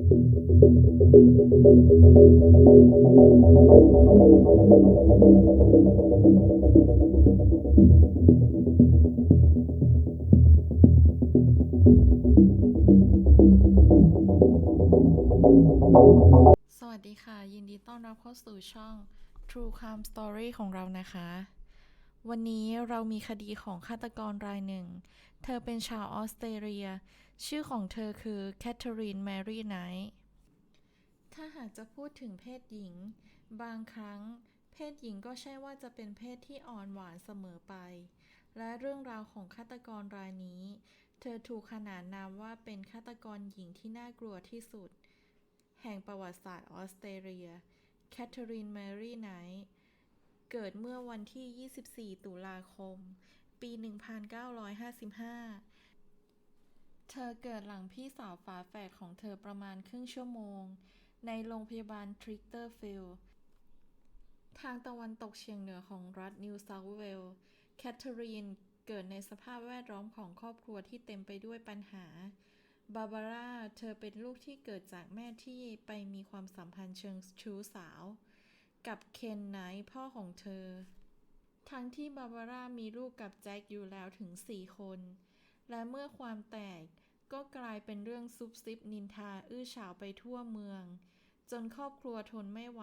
สวัสดีค่ะ ยินดีต้อนรับเข้าสู่ช่อง True Crime Story ของเรานะคะ วันนี้เรามีคดีของฆาตกรรายหนึ่ง เธอเป็นชาวออสเตรเลีย ชื่อของเธอคือแคทเธอรีนแมรี่ไนท์ถ้าหากจะพูดถึงเพศหญิง บางครั้ง เพศหญิงก็ใช่ว่าจะเป็นเพศที่อ่อนหวานเสมอไป และเรื่องราวของฆาตกรรายนี้ เธอถูกขนานนามว่าเป็นฆาตกรหญิงที่น่ากลัวที่สุด แห่งประวัติศาสตร์ออสเตรเลียแคทเธอรีนแมรี่ไนท์เกิดเมื่อวันที่ 24 ตุลาคม ปี 1955 เธอเกิดหลังพี่สาวฝาแฝดของเธอประมาณครึ่งชั่วโมง ในโรงพยาบาลทริกเตอร์ฟิลทางตะวันตกเฉียงเหนือของรัฐนิวเซาท์เวลส์แคทเธอรีนเกิดในสภาพแวดล้อมของครอบครัวที่เต็มไปด้วยปัญหา บาบาร่า เธอเป็นลูกที่เกิดจากแม่ที่ไปมีความสัมพันธ์เชิงชู้สาว กับเคนไนท์พ่อของเธอ ทั้งที่บาบาร่ามีลูกกับแจ็คอยู่แล้วถึง 4 คน และเมื่อความแตก ก็กลายเป็นเรื่องซุบซิบนินทาอื้อฉาวไปทั่วเมือง จนครอบครัวทนไม่ไหว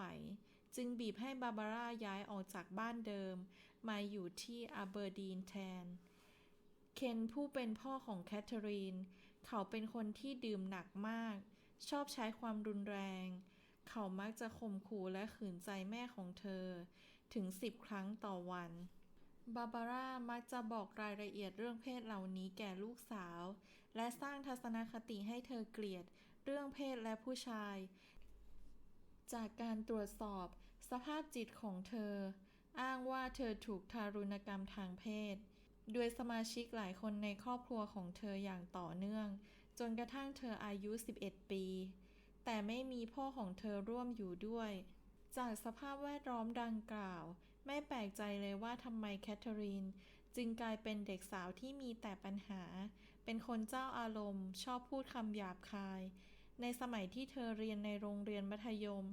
จึงบีบให้บาบาร่าย้ายออกจากบ้านเดิม มาอยู่ที่อาเบอร์ดีนแทน เคนผู้เป็นพ่อของแคทเธอรีน เขาเป็นคนที่ดื่มหนักมาก ชอบใช้ความรุนแรง เขามักจะข่มขู่และขืนใจแม่ของเธอ ถึงสิบครั้งต่อวันบาบาร่ามักจะบอกรายละเอียดเรื่องเพศเหล่านี้แก่ลูกสาว และสร้างทัศนคติให้เธอเกลียด เรื่องเพศและผู้ชาย จากการตรวจสอบ สภาพจิตของเธอ อ้างว่าเธอถูกทารุณกรรมทางเพศ โดยสมาชิกหลายคนในครอบครัวของเธออย่างต่อเนื่อง จนกระทั่งเธออายุ 11 ปี แต่ไม่มีพ่อของเธอร่วมอยู่ด้วย จากสภาพแวดล้อมดังกล่าว ไม่แปลกใจเลยว่าทำไมแคทเธอรีนจึงกลายเป็นเด็กสาวที่มีแต่ปัญหา เป็นคนเจ้าอารมณ์ ชอบพูดคำหยาบคาย ในสมัยที่เธอเรียนในโรงเรียนมัธยม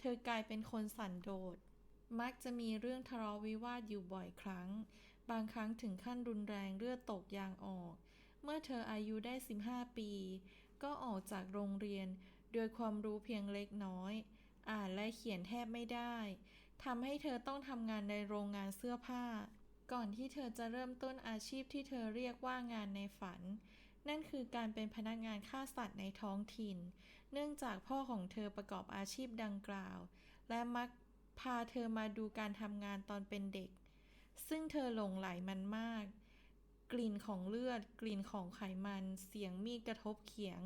เธอกลายเป็นคนสันโดษ มักจะมีเรื่องทะเลาะวิวาทอยู่บ่อยครั้ง บางครั้งถึงขั้นรุนแรงเลือดตกยางออก เมื่อเธออายุได้ 15 ปี ก็ออกจากโรงเรียนโดยความรู้เพียงเล็กน้อย อ่านและเขียนแทบไม่ได้ทำให้เธอต้องทำงานในโรงงานเสื้อผ้า ก่อนที่เธอจะเริ่มต้นอาชีพที่เธอเรียกว่างานในฝัน นั่นคือการเป็นพนักงานฆ่าสัตว์ในท้องถิ่น เนื่องจากพ่อของเธอประกอบอาชีพดังกล่าว และมักพาเธอมาดูการทำงานตอนเป็นเด็ก ซึ่งเธอหลงไหลมันมาก กลิ่นของเลือด กลิ่นของไขมัน เสียงมีดกระทบเขียง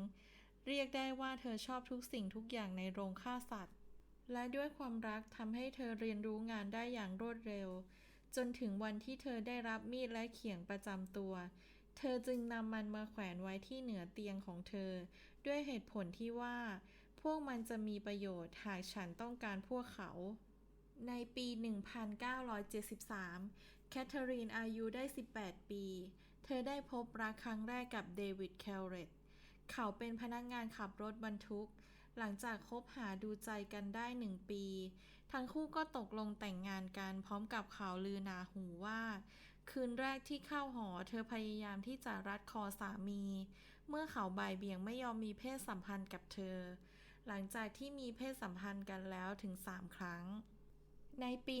เรียกได้ว่าเธอชอบทุกสิ่งทุกอย่างในโรงฆ่าสัตว์ และด้วยความรักทำให้เธอเรียนรู้งานได้อย่างรวดเร็ว จนถึงวันที่เธอได้รับมีดและเขียงประจำตัว เธอจึงนำมันมาแขวนไว้ที่เหนือเตียงของเธอ ด้วยเหตุผลที่ว่า พวกมันจะมีประโยชน์หากฉันต้องการพวกเขา ในปี 1973 แคทเธอรีนอายุได้ 18 ปี เธอได้พบรักครั้งแรกกับเดวิดแคลเรตเขาเป็นพนักงานขับรถบรรทุก หลังจากคบหาดูใจกันได้หนึ่งปี ทั้งคู่ก็ตกลงแต่งงานกันพร้อมกับข่าวลือนาหูว่า คืนแรกที่เข้าหอเธอพยายามที่จะรัดคอสามี เมื่อเขาบ่ายเบี่ยงไม่ยอมมีเพศสัมพันธ์กับเธอ หลังจากที่มีเพศสัมพันธ์กันแล้วถึง 3 ครั้ง ในปี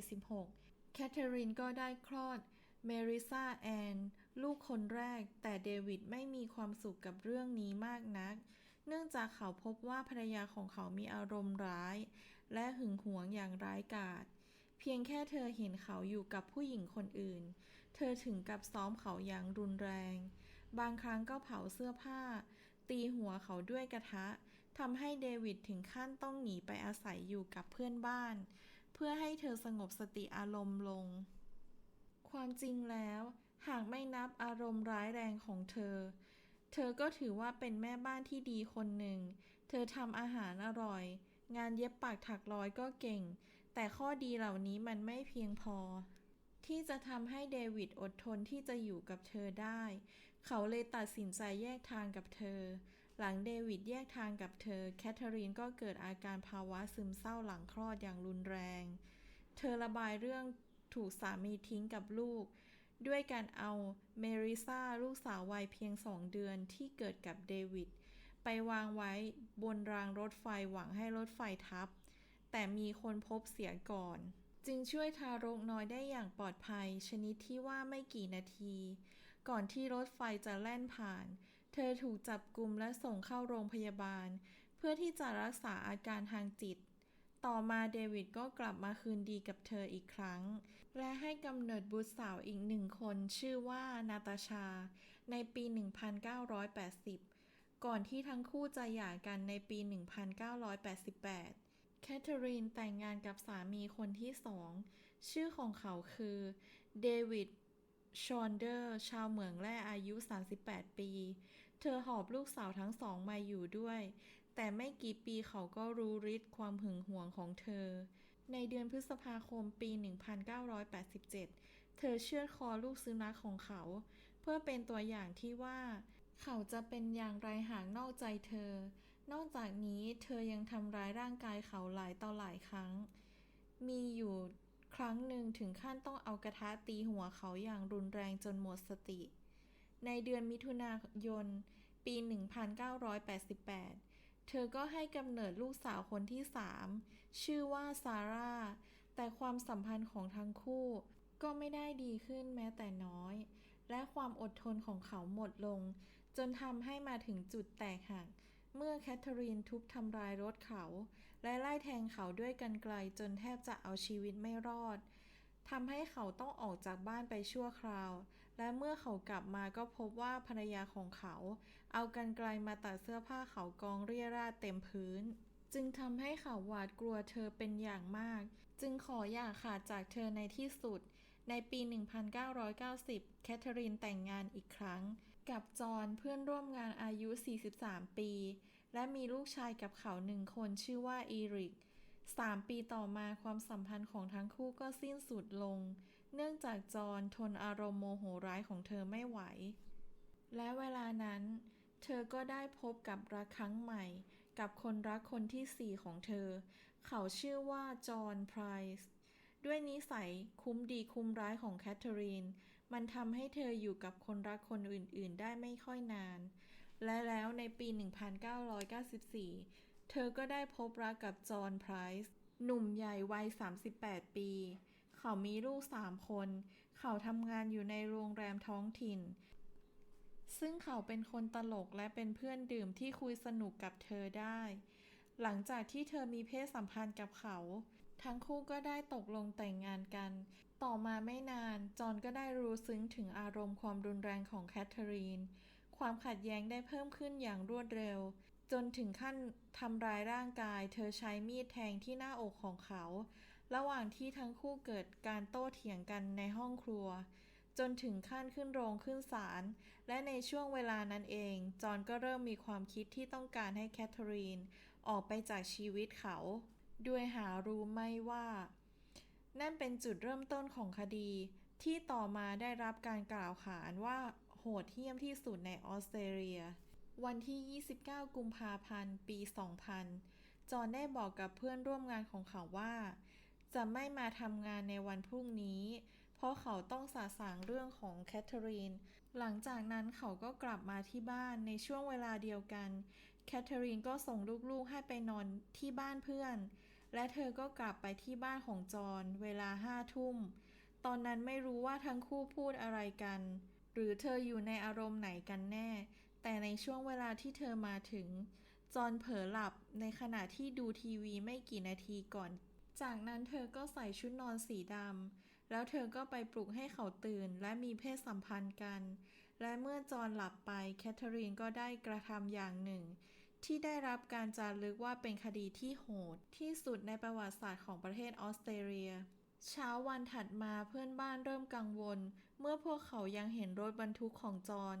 1976 แคทเธอรีนก็ได้คลอดเมริซาแอน ลูกคนแรก แต่เดวิดไม่มีความสุขกับเรื่องนี้มากนัก เนื่องจากเขาพบว่าภรรยาของเขามีอารมณ์ร้าย และหึงหวงอย่างร้ายกาจเพียงแค่เธอเห็นเขาอยู่กับผู้หญิงคนอื่น เธอถึงกับซ้อมเขาอย่างรุนแรง บางครั้งก็เผาเสื้อผ้า ตีหัวเขาด้วยกระทะทำให้เดวิดถึงขั้นต้องหนีไปอาศัยอยู่กับเพื่อนบ้าน เพื่อให้เธอสงบสติอารมณ์ลง ความจริงแล้ว หากไม่นับอารมณ์ร้ายแรงของเธอ เธอก็ถือว่าเป็นแม่บ้านที่ดีคนหนึ่ง เธอทำอาหารอร่อย งานเย็บปักถักร้อยก็เก่ง แต่ข้อดีเหล่านี้มันไม่เพียงพอ ที่จะทำให้เดวิดอดทนที่จะอยู่กับเธอได้ เขาเลยตัดสินใจแยกทางกับเธอ หลังเดวิดแยกทางกับเธอ แคทเธอรีนก็เกิดอาการภาวะซึมเศร้าหลังคลอดอย่างรุนแรง เธอระบายเรื่องถูกสามีทิ้งกับลูก ด้วยการเอาเมริซาลูกสาววัยเพียงสองเดือนที่เกิดกับเดวิด ไปวางไว้บนรางรถไฟหวังให้รถไฟทับ แต่มีคนพบเสียก่อน จึงช่วยทารกน้อยได้อย่างปลอดภัย ชนิดที่ว่าไม่กี่นาที ก่อนที่รถไฟจะแล่นผ่าน เธอถูกจับกลุมและส่งเข้าโรงพยาบาล เพื่อที่จะรักษาอาการทางจิตต่อมาเดวิดก็กลับมาคืนดีกับเธออีกครั้ง และให้กำเนิดบุตรสาวอีกหนึ่งคนชื่อว่านาตาชา ในปี 1980 ก่อนที่ทั้งคู่จะหย่ากันในปี 1988 แคทเธอรีนแต่งงานกับสามีคนที่สอง ชื่อของเขาคือเดวิดชอนเดอร์ ชาวเหมืองแร่อายุ 38 ปี เธอหอบลูกสาวทั้งสองมาอยู่ด้วย แต่ไม่กี่ปีเขาก็รู้ฤทธิ์ความหึงหวงของเธอ ในเดือนพฤษภาคมปี 1987 เธอเชือดคอลูกสุนัขของเขา เพื่อเป็นตัวอย่างที่ว่า เขาจะเป็นอย่างไรหากนอกใจเธอ นอกจากนี้เธอยังทำร้ายร่างกายเขาหลายต่อหลายครั้ง มีอยู่ครั้งหนึ่งถึงขั้นต้องเอากระทะตีหัวเขาอย่างรุนแรงจนหมดสติ ในเดือนมิถุนายน ปี 1988 เธอก็ให้กำเนิดลูกสาวคนที่สามชื่อว่าซาร่า แต่ความสัมพันธ์ของทั้งคู่ ก็ไม่ได้ดีขึ้นแม้แต่น้อย และความอดทนของเขาหมดลง จนทำให้มาถึงจุดแตกหัก เมื่อแคทเธอรีนทุบทำลายรถเขา และไล่แทงเขาด้วยกันไกลจนแทบจะเอาชีวิตไม่รอดทำให้เขาต้องออกจากบ้านไปชั่วคราว และเมื่อเขากลับมาก็พบว่าภรรยาของเขา เอากันไกลมาตัดเสื้อผ้าเขากองเรี่ยราดเต็มพื้น จึงทำให้เขาหวาดกลัวเธอเป็นอย่างมาก จึงขออย่าขาดจากเธอในที่สุด ในปี 1990 แคทเธอรีนแต่งงานอีกครั้ง กับจอห์นเพื่อนร่วมงานอายุ 43 ปี และมีลูกชายกับเขาหนึ่งคนชื่อว่าอีริกสามปีต่อมาความสัมพันธ์ของทั้งคู่ก็สิ้นสุดลง เนื่องจากจอห์นทนอารมณ์โมโหร้ายของเธอไม่ไหว และเวลานั้น เธอก็ได้พบกับรักครั้งใหม่ กับคนรักคนที่สี่ของเธอ เขาชื่อว่าจอห์นไพรส์ ด้วยนิสัยคุ้มดีคุ้มร้ายของแคทเธอรีน มันทำให้เธออยู่กับคนรักคนอื่น ๆ ได้ไม่ค่อยนาน และแล้วในปี 1994 เธอก็ได้พบรักกับจอห์นไพรส์หนุ่มใหญ่วัย 38 ปี เขามีลูกสามคน เขาทำงานอยู่ในโรงแรมท้องถิ่น ซึ่งเขาเป็นคนตลกและเป็นเพื่อนดื่มที่คุยสนุกกับเธอได้ หลังจากที่เธอมีเพศสัมพันธ์กับเขา ทั้งคู่ก็ได้ตกลงแต่งงานกัน ต่อมาไม่นาน จอห์นก็ได้รู้ซึ้งถึงอารมณ์ความรุนแรงของแคทเธอรีน ความขัดแย้งได้เพิ่มขึ้นอย่างรวดเร็ว จนถึงขั้นทำร้ายร่างกาย เธอใช้มีดแทงที่หน้าอกของเขา ระหว่างที่ทั้งคู่เกิดการโต้เถียงกันในห้องครัว จนถึงขั้นขึ้นโรงขึ้นศาล และในช่วงเวลานั้นเอง จอห์นก็เริ่มมีความคิดที่ต้องการให้แคทเธอรีนออกไปจากชีวิตเขา ด้วยหารู้ไม่ว่า นั่นเป็นจุดเริ่มต้นของคดี ที่ต่อมาได้รับการกล่าวขานว่าโหดเหี้ยมที่สุดในออสเตรเลีย วันที่ 29 กุมภาพันธ์ ปี 2000 จอห์นได้บอกกับเพื่อนร่วมงานของเขาว่า จะไม่มาทำงานในวันพรุ่งนี้ เพราะเขาต้องสาสางเรื่องของแคทเธอรีน หลังจากนั้นเขาก็กลับมาที่บ้านในช่วงเวลาเดียวกัน แคทเธอรีนก็ส่งลูกๆให้ไปนอนที่บ้านเพื่อน และเธอก็กลับไปที่บ้านของจอห์นเวลาห้าทุ่ม ตอนนั้นไม่รู้ว่าทั้งคู่พูดอะไรกัน หรือเธออยู่ในอารมณ์ไหนกันแน่ แต่ในช่วงเวลาที่เธอมาถึง จอห์นเผลอหลับในขณะที่ดูทีวีไม่กี่นาทีก่อน จากนั้นเธอก็ใส่ชุดนอนสีดำ แล้วเธอก็ไปปลุกให้เขาตื่นและมีเพศสัมพันธ์กัน และเมื่อจอห์นหลับไปแคทเธอรีนก็ได้กระทำอย่างหนึ่ง ที่ได้รับการจารึกว่าเป็นคดีที่โหด ที่สุดในประวัติศาสตร์ของประเทศออสเตรเลีย เช้าวันถัดมาเพื่อนบ้านเริ่มกังวล เมื่อพวกเขายังเห็นรถบรรทุกของจอน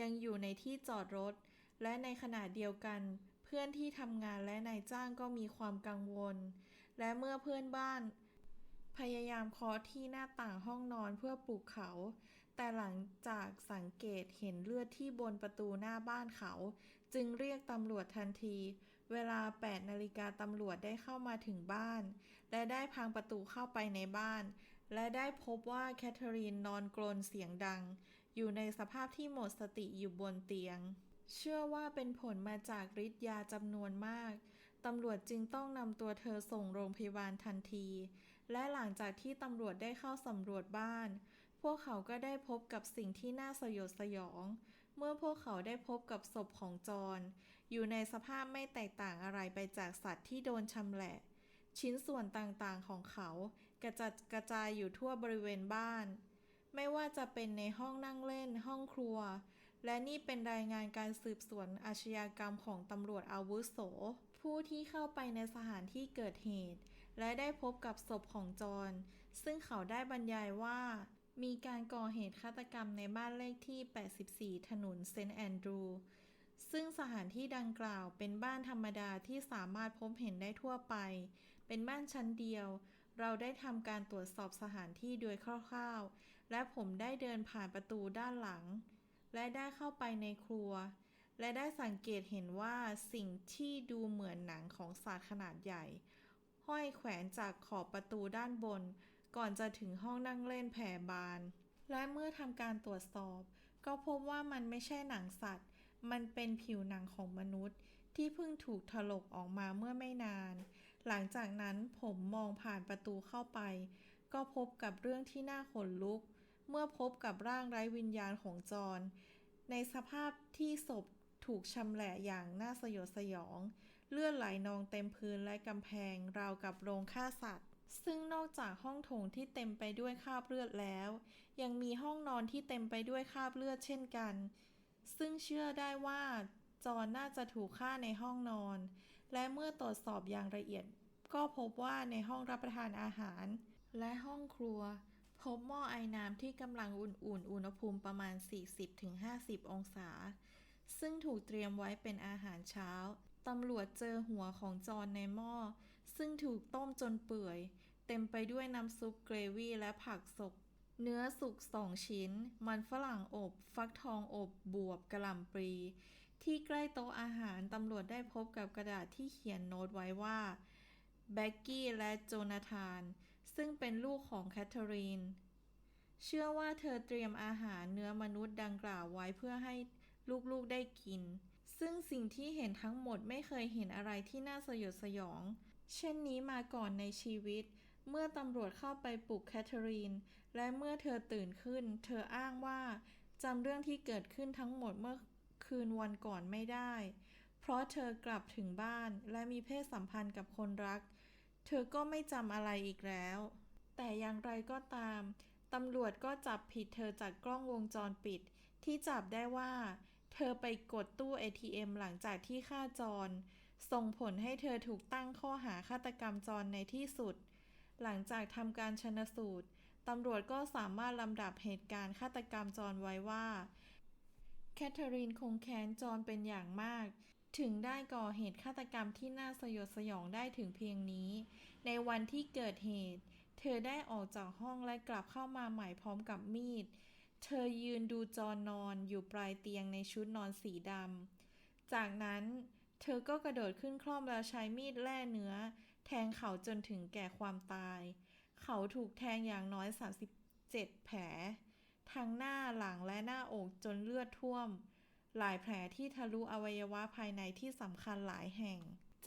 ยังอยู่ในที่จอดรถ และในขณะเดียวกัน เพื่อนที่ทำงานและนายจ้างก็มีความกังวล และเมื่อเพื่อนบ้าน พยายามเคาะที่หน้าต่างห้องนอนเพื่อปลุกเขา แต่หลังจากสังเกตเห็นเลือดที่บนประตูหน้าบ้านเขา จึงเรียกตำรวจทันที เวลา 8 นาฬิกาตำรวจได้เข้ามาถึงบ้าน และได้พังประตูเข้าไปในบ้าน และได้พบว่าแคทเธอรีนนอนกรนเสียงดัง อยู่ในสภาพที่หมดสติอยู่บนเตียง เชื่อว่าเป็นผลมาจากฤทธิ์ยาจำนวนมากตำรวจจึงต้องนำตัวเธอส่งโรงพยาบาลทันที และหลังจากที่ตำรวจได้เข้าสำรวจบ้าน พวกเขาก็ได้พบกับสิ่งที่น่าสยดสยอง เมื่อพวกเขาได้พบกับศพของจอห์นอยู่ในสภาพไม่แตกต่างอะไรไปจากสัตว์ที่โดนชำแหละ ชิ้นส่วนต่างๆของเขากระจัดกระจายอยู่ทั่วบริเวณบ้าน ไม่ว่าจะเป็นในห้องนั่งเล่นห้องครัว และนี่เป็นรายงานการสืบสวนอาชญากรรมของตำรวจอาวุโส ผู้ที่เข้าไปในสถานที่เกิดเหตุ และได้พบกับศพของจอห์นซึ่งเขาได้บรรยายว่า มีการก่อเหตุฆาตกรรมในบ้านเลขที่ 84 ถนนเซนต์แอนดรู ซึ่งสถานที่ดังกล่าวเป็นบ้านธรรมดาที่สามารถพบเห็นได้ทั่วไป เป็นบ้านชั้นเดียว เราได้ทำการตรวจสอบสถานที่โดยคร่าวๆ และผมได้เดินผ่านประตูด้านหลัง และได้เข้าไปในครัว และได้สังเกตเห็นว่าสิ่งที่ดูเหมือนหนังของสัตว์ขนาดใหญ่ ห้อยแขวนจากขอบประตูด้านบน ก่อนจะถึงห้องนั่งเล่นแผ่บาน และเมื่อทำการตรวจสอบ ก็พบว่ามันไม่ใช่หนังสัตว์ มันเป็นผิวหนังของมนุษย์ ที่เพิ่งถูกถลกออกมาเมื่อไม่นาน หลังจากนั้นผมมองผ่านประตูเข้าไป ก็พบกับเรื่องที่น่าขนลุก เมื่อพบกับร่างไร้วิญญาณของจอนในสภาพที่ศพถูกชำแหละอย่างน่าสยดสยอง เลือดไหลนองเต็มพื้นและกำแพงราวกับโรงฆ่าสัตว์ ซึ่งนอกจากห้องโถงที่เต็มไปด้วยคราบเลือดแล้ว ยังมีห้องนอนที่เต็มไปด้วยคราบเลือดเช่นกัน ซึ่งเชื่อได้ว่าจอนน่าจะถูกฆ่าในห้องนอน และเมื่อตรวจสอบอย่างละเอียด ก็พบว่าในห้องรับประทานอาหาร และห้องครัว พบหม้อไอน้ำที่กำลังอุ่นๆ อุณหภูมิประมาณ 40-50 องศา ซึ่งถูกเตรียมไว้เป็นอาหารเช้า ตำรวจเจอหัวของจอนในหม้อ ซึ่งถูกต้มจนเปื่อย เต็มไปด้วยน้ำซุปเกรวี่และผักสดเนื้อสุกสองชิ้น มันฝรั่งอบ ฟักทองอบ บวบกระหล่ำปลี ที่ใกล้โต๊ะอาหารตำรวจได้พบกับกระดาษที่เขียนโน้ตไว้ว่าแบ็กกี้และโจนาธาน ซึ่งเป็นลูกของแคทเธอรีน เชื่อว่าเธอเตรียมอาหารเนื้อมนุษย์ดังกล่าวไว้เพื่อให้ลูกๆได้กิน ซึ่งสิ่งที่เห็นทั้งหมดไม่เคยเห็นอะไรที่น่าสยดสยอง เช่นนี้มาก่อนในชีวิต เมื่อตำรวจเข้าไปปลุกแคทเธอรีน และเมื่อเธอตื่นขึ้น เธออ้างว่าจำเรื่องที่เกิดขึ้นทั้งหมดเมื่อคืนวันก่อนไม่ได้ เพราะเธอกลับถึงบ้านและมีเพศสัมพันธ์กับคนรัก เธอก็ไม่จำอะไรอีกแล้ว แต่อย่างไรก็ตามตำรวจก็จับผิดเธอจากกล้องวงจรปิด ที่จับได้ว่า เธอไปกดตู้ ATM หลังจากที่ฆ่าจอห์น ส่งผลให้เธอถูกตั้งข้อหาฆาตกรรมจอห์นในที่สุด หลังจากทำการชนสูตรตำรวจก็สามารถลำดับเหตุการณ์ฆาตกรรมจอห์นไว้ว่า แคทเธอรีนคงแค้นจอห์นเป็นอย่างมาก ถึงได้ก่อเหตุฆาตกรรมที่น่าสยดสยองได้ถึงเพียงนี้ ในวันที่เกิดเหตุ เธอได้ออกจากห้องและกลับเข้ามาใหม่พร้อมกับมีด เธอยืนดูจอนนอนอยู่ปลายเตียงในชุดนอนสีดำจากนั้นเเธอก็กระโดดขึ้นคล่อมแล้วใช้มีดแล่เนื้อ แทงเขาจนถึงแก่ความตาย เขาถูกแทงอย่างน้อย 37 แผล ทั้งหน้าหลังและหน้าอกจนเลือดท่วม หลายแผลที่ทะลุอวัยวะภายในที่สำคัญหลายแห่ง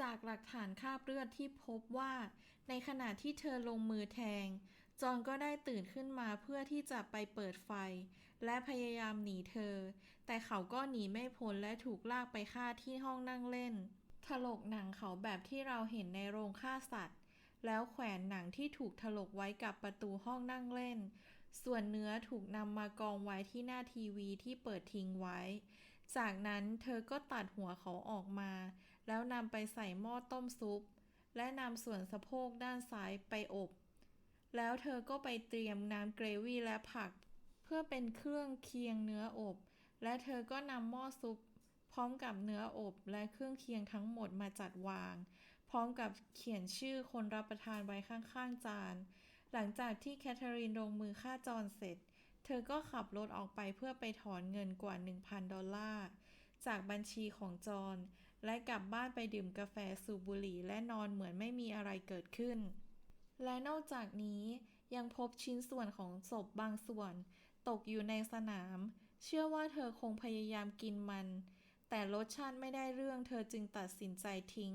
จากหลักฐานคราบเลือดที่พบว่า ในขณะที่เธอลงมือแทง จอนก็ได้ตื่นขึ้นมาเพื่อที่จะไปเปิดไฟ และพยายามหนีเธอ แต่เขาก็หนีไม่พ้นและถูกลากไปฆ่าที่ห้องนั่งเล่น ถลกหนังเขาแบบที่เราเห็นในโรงฆ่าสัตว์ แล้วแขวนหนังที่ถูกถลกไว้กับประตูห้องนั่งเล่น ส่วนเนื้อถูกนำมากองไว้ที่หน้าทีวีที่เปิดทิ้งไว้ จากนั้นเธอก็ตัดหัวเขาออกมา แล้วนำไปใส่หม้อต้มซุป และนำส่วนสะโพกด้านซ้ายไปอบ แล้วเธอก็ไปเตรียมน้ำเกรวี่และผัก เพื่อเป็นเครื่องเคียงเนื้ออบ และเธอก็นำหม้อซุป พร้อมกับเนื้ออบและเครื่องเคียงทั้งหมดมาจัดวาง พร้อมกับเขียนชื่อคนรับประทานไว้ข้างๆจาน หลังจากที่แคทเธอรีนลงมือฆ่าจอนเสร็จ เธอก็ขับรถออกไปเพื่อไปถอนเงินกว่า 1,000 ดอลลาร์จากบัญชีของจอนและกลับบ้านไปดื่มกาแฟสูบบุหรี่และนอนเหมือนไม่มีอะไรเกิดขึ้น และนอกจากนี้ยังพบชิ้นส่วนของศพบางส่วน ตกอยู่ในสนาม เชื่อว่าเธอคงพยายามกินมัน แต่รสชาติไม่ได้เรื่องเธอจึงตัดสินใจทิ้ง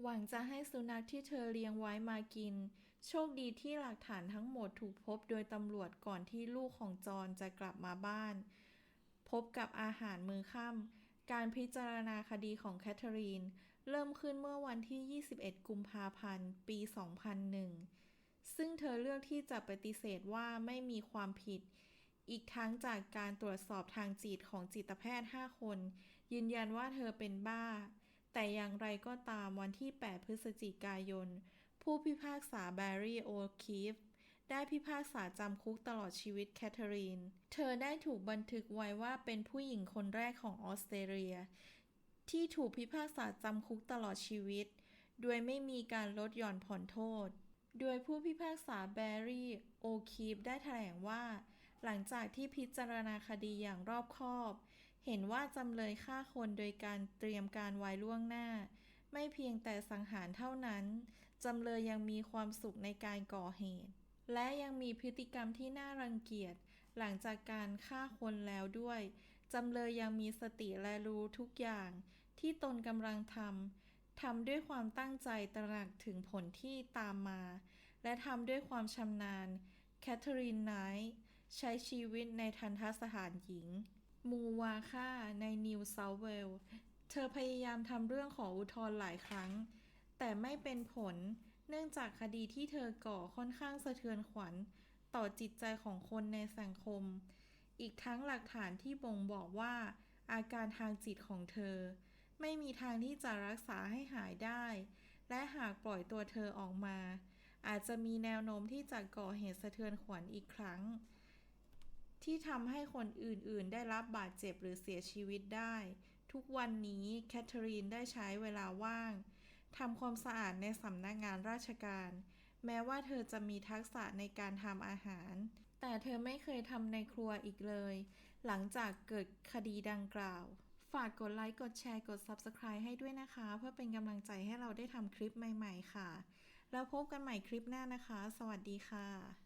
หวังจะให้สุนัขที่เธอเลี้ยงไว้มากิน โชคดีที่หลักฐานทั้งหมดถูกพบโดยตำรวจก่อนที่ลูกของจอห์นจะกลับมาบ้าน พบกับอาหารมื้อค่ำการพิจารณาคดีของแคทเธอรีน เริ่มขึ้นเมื่อวันที่ 21 กุมภาพันธ์ ปี 2001ซึ่งเธอเลือกที่จะปฏิเสธว่าไม่มีความผิด อีกทั้งจากการตรวจสอบทางจิตของจิตแพทย์ 5 คน ยืนยันว่าเธอเป็นบ้า แต่อย่างไรก็ตามวันที่ 8 พฤศจิกายน ผู้พิพากษาแบร์รี่โอคีฟได้พิพากษาจำคุกตลอดชีวิตแคทเธอรีน เธอได้ถูกบันทึกไว้ว่าเป็นผู้หญิงคนแรกของออสเตรเลีย ที่ถูกพิพากษาจำคุกตลอดชีวิต โดยไม่มีการลดหย่อนผ่อนโทษ โดยผู้พิพากษาแบร์รี่โอคีฟได้แถลงว่า หลังจากที่พิจารณาคดีอย่างรอบคอบ เห็นว่าจำเลยฆ่าคนโดยการเตรียมการไว้ล่วงหน้า ไม่เพียงแต่สังหารเท่านั้น จำเลยยังมีความสุขในการก่อเหตุ และยังมีพฤติกรรมที่น่ารังเกียจ หลังจากการฆ่าคนแล้วด้วย จำเลยยังมีสติและรู้ทุกอย่าง ที่ตนกำลังทำ ทำด้วยความตั้งใจตระหนักถึงผลที่ตามมา และทำด้วยความชำนาญ แคทเธอรีนไนท์ ใช้ชีวิตในทันทสถานหญิง มูวาค่าในนิวเซาเวล เธอพยายามทำเรื่องขออุทธรณ์หลายครั้ง แต่ไม่เป็นผล เนื่องจากคดีที่เธอก่อค่อนข้างสะเทือนขวัญ ต่อจิตใจของคนในสังคม อีกทั้งหลักฐานที่บ่งบอกว่า อาการทางจิตของเธอ ไม่มีทางที่จะรักษาให้หายได้ และหากปล่อยตัวเธอออกมา อาจจะมีแนวโน้มที่จะก่อเหตุสะเทือนขวัญอีกครั้ง ที่ทำให้คนอื่นๆ ได้รับบาดเจ็บหรือเสียชีวิตได้ ทุกวันนี้แคทเธอรีนได้ใช้เวลาว่างทำความสะอาดในสำนักงานราชการ แม้ว่าเธอจะมีทักษะในการทำอาหาร แต่เธอไม่เคยทำในครัวอีกเลย หลังจากเกิดคดีดังกล่าว ฝากกดไลค์ กดแชร์ กด Subscribe ให้ด้วยนะคะ เพื่อเป็นกำลังใจให้เราได้ทำคลิปใหม่ ๆ ค่ะ แล้วพบกันใหม่คลิปหน้านะคะ สวัสดีค่ะ